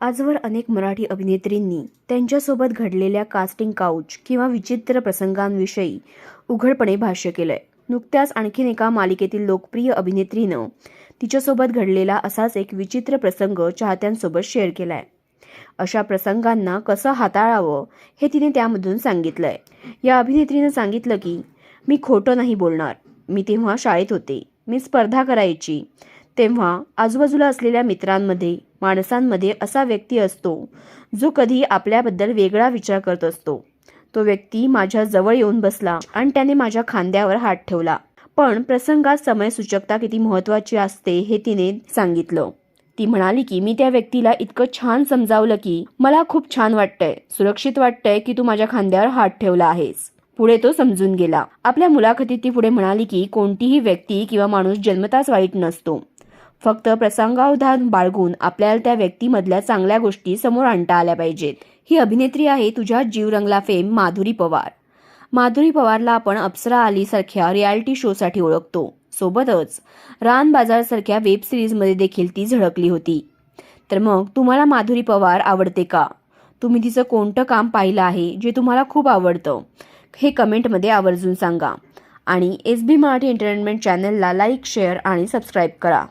आजवर अनेक मराठी अभिनेत्रींनी त्यांच्यासोबत घडलेल्या कास्टिंग काउच किंवा विचित्र प्रसंगांविषयी उघडपणे भाष्य केलंय. नुकत्याच आणखीन एका मालिकेतील लोकप्रिय अभिनेत्रीनं तिच्यासोबत घडलेला असाच एक विचित्र प्रसंग चाहत्यांसोबत शेअर केलाय. अशा प्रसंगांना कसं हाताळावं हे तिने त्यामधून सांगितलंय. या अभिनेत्रीनं सांगितलं की मी खोटं नाही बोलणार. मी तेव्हा शाळेत होते. मी स्पर्धा करायची. तेव्हा आजूबाजूला असलेल्या मित्रांमध्ये माणसांमध्ये असा व्यक्ती असतो जो कधी आपल्याबद्दल वेगळा विचार करत असतो. तो व्यक्ती माझ्या जवळ येऊन बसला आणि त्याने माझ्या खांद्यावर हात ठेवला. पण प्रसंगात समयसूचकता किती महत्वाची असते हे तिने सांगितलं. ती म्हणाली की मी त्या व्यक्तीला इतकं छान समजावलं की मला खूप छान वाटतंय सुरक्षित वाटतंय की तू माझ्या खांद्यावर हात ठेवला आहेस. पुढे तो समजून गेला. आपल्या मुलाखतीत ती पुढे म्हणाली की कोणतीही व्यक्ती किंवा माणूस जन्मताच वाईट नसतो. फक्त प्रसंगावधान बाळगून आपल्याला त्या व्यक्तीमधल्या चांगल्या गोष्टी समोर आणता आल्या पाहिजेत. ही अभिनेत्री आहे तुझ्या जीव रंगला फेम माधुरी पवार. माधुरी पवारला आपण अप्सरा आली सारख्या रियालिटी शोसाठी ओळखतो. सोबतच रान बाजारसारख्या वेब सिरीजमध्ये देखील ती झळकली होती. तर मग तुम्हाला माधुरी पवार आवडते का? तुम्ही तिचं कोणतं काम पाहिलं आहे जे तुम्हाला खूप आवडतं? हे कमेंटमध्ये आवर्जून सांगा. आणि एस बी मराठी एंटरटेनमेंट चॅनलला लाईक शेअर आणि सबस्क्राईब करा.